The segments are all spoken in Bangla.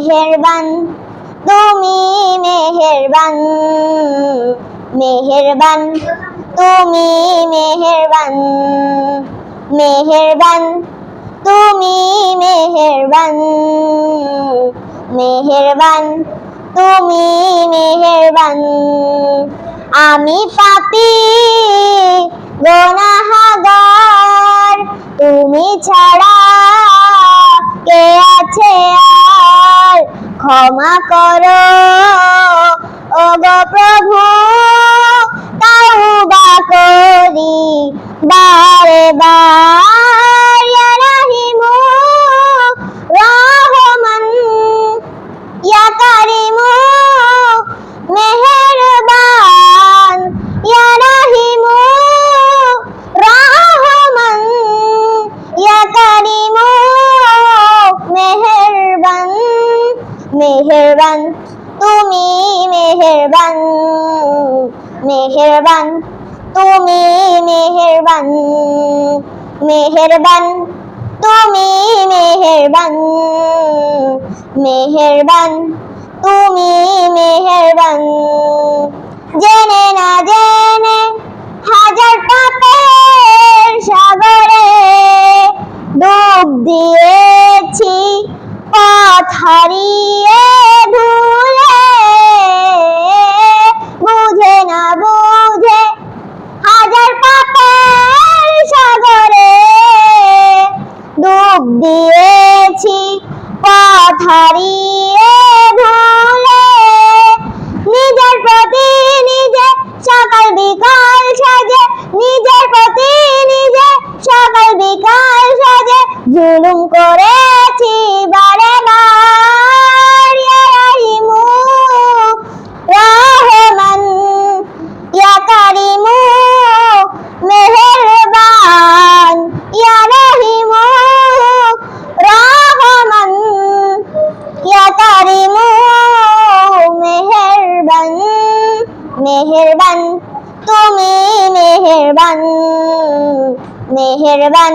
মেহেরবান, তুমি মেহেরবান মেহেরবান, তুমি মেহেরবান মেহেরবান, তুমি মেহেরবান মেহেরবান, তুমি মেহেরবান। আমি পাপি গোনাহাগার, তুমি ছাড়া ক্ষমা করো। ও গো প্রভু তাওবা করি। মেহেরবান, তুমি মেহেরবান মেহেরবান, তুমি মেহেরবান মেহেরবান, তুমি মেহেরবান মেহেরবান, তুমি মেহেরবান। জেনে না জেনে হাজার পাপের জুলুম করেছি বারে বার রাহিমু রহমান ইয়া কারিমু মেহেরবান। ইয়া রাহিমু রহমান ইয়া কারিমু মেহেরবান। মেহেরবান, তুমি মেহেরবান মেহেরবান।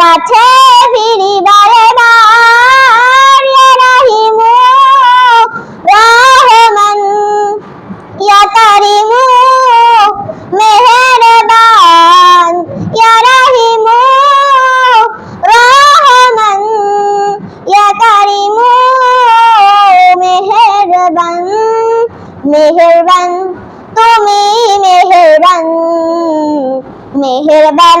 কাছে ফিরি বারে ইয়া রাহিমু। রহমান মেহেরবান, ইয়া রাহিমু। রহমান, ইয়া মেহেরবান মেহেরবান, তুমি মেহেরবান মেহেরবান।